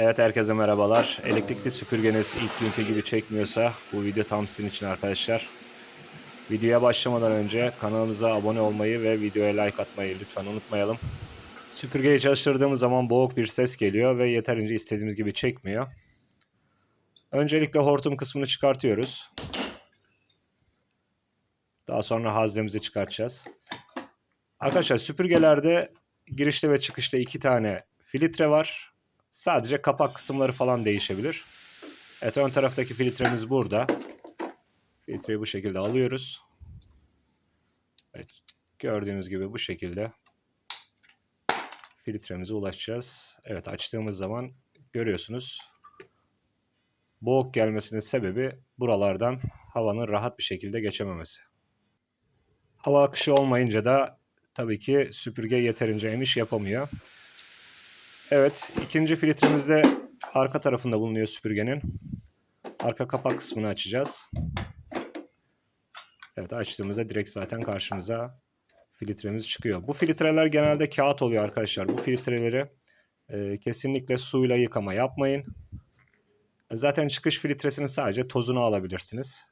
Evet herkese merhabalar. Elektrikli süpürgeniz ilk günkü gibi çekmiyorsa bu video tam sizin için arkadaşlar. Videoya başlamadan önce kanalımıza abone olmayı ve videoya like atmayı lütfen unutmayalım. Süpürgeyi çalıştırdığımız zaman boğuk bir ses geliyor ve yeterince istediğimiz gibi çekmiyor. Öncelikle hortum kısmını çıkartıyoruz. Daha sonra haznemizi çıkartacağız. Arkadaşlar süpürgelerde girişte ve çıkışta iki tane filtre var. Sadece kapak kısımları falan değişebilir. Evet ön taraftaki filtremiz burada. Filtreyi bu şekilde alıyoruz. Evet, gördüğünüz gibi bu şekilde filtremize ulaşacağız. Evet açtığımız zaman görüyorsunuz. Boğuk gelmesinin sebebi buralardan havanın rahat bir şekilde geçememesi. Hava akışı olmayınca da tabii ki süpürge yeterince emiş yapamıyor. Evet, ikinci filtremiz de arka tarafında bulunuyor süpürgenin. Arka kapak kısmını açacağız. Evet, açtığımızda direkt zaten karşımıza filtremiz çıkıyor. Bu filtreler genelde kağıt oluyor arkadaşlar. Bu filtreleri e, kesinlikle suyla yıkama yapmayın. Zaten çıkış filtresinin sadece tozunu alabilirsiniz.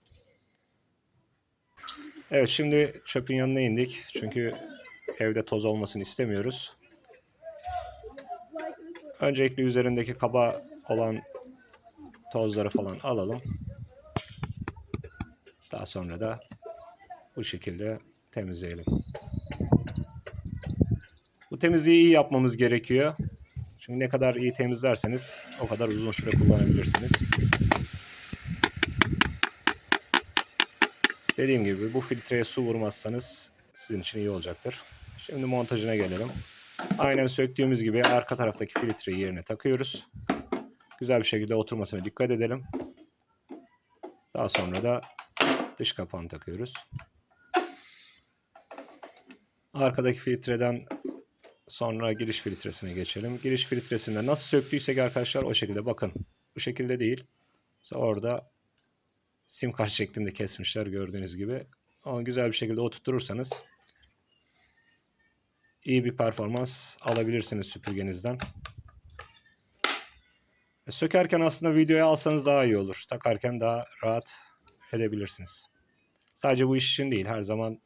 Evet, şimdi çöpün yanına indik. Çünkü evde toz olmasını istemiyoruz. Öncelikle üzerindeki kaba olan tozları falan alalım. Daha sonra da bu şekilde temizleyelim. Bu temizliği iyi yapmamız gerekiyor. Çünkü ne kadar iyi temizlerseniz o kadar uzun süre kullanabilirsiniz. Dediğim gibi bu filtreye su vurmazsanız sizin için iyi olacaktır. Şimdi montajına gelelim. Aynen söktüğümüz gibi arka taraftaki filtreyi yerine takıyoruz. Güzel bir şekilde oturmasına dikkat edelim. Daha sonra da dış kapağını takıyoruz. Arkadaki filtreden sonra giriş filtresine geçelim. Giriş filtresinde nasıl söktüysek arkadaşlar o şekilde bakın. Bu şekilde değil. Mesela orada sim kart şeklinde kesmişler gördüğünüz gibi. Ama güzel bir şekilde oturturursanız iyi bir performans alabilirsiniz süpürgenizden. E, Sökerken aslında videoya alsanız daha iyi olur. Takarken daha rahat edebilirsiniz. Sadece bu iş için değil. Her zaman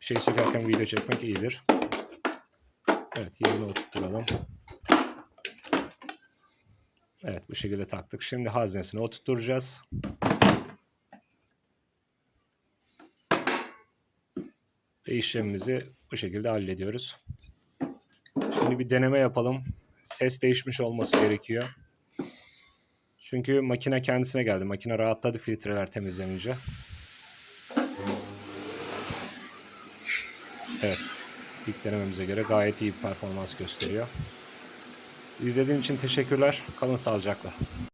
bir şey sökerken video çekmek iyidir. Evet yerine oturtturalım. Evet bu şekilde taktık. Şimdi haznesine oturtturacağız. Ve işlemimizi bu şekilde hallediyoruz. Şimdi bir deneme yapalım. Ses değişmiş olması gerekiyor. Çünkü makine kendisine geldi. Makine rahatladı filtreler temizlenince. Evet. İlk denememize göre gayet iyi bir performans gösteriyor. İzlediğin için teşekkürler. Kalın sağlıcakla.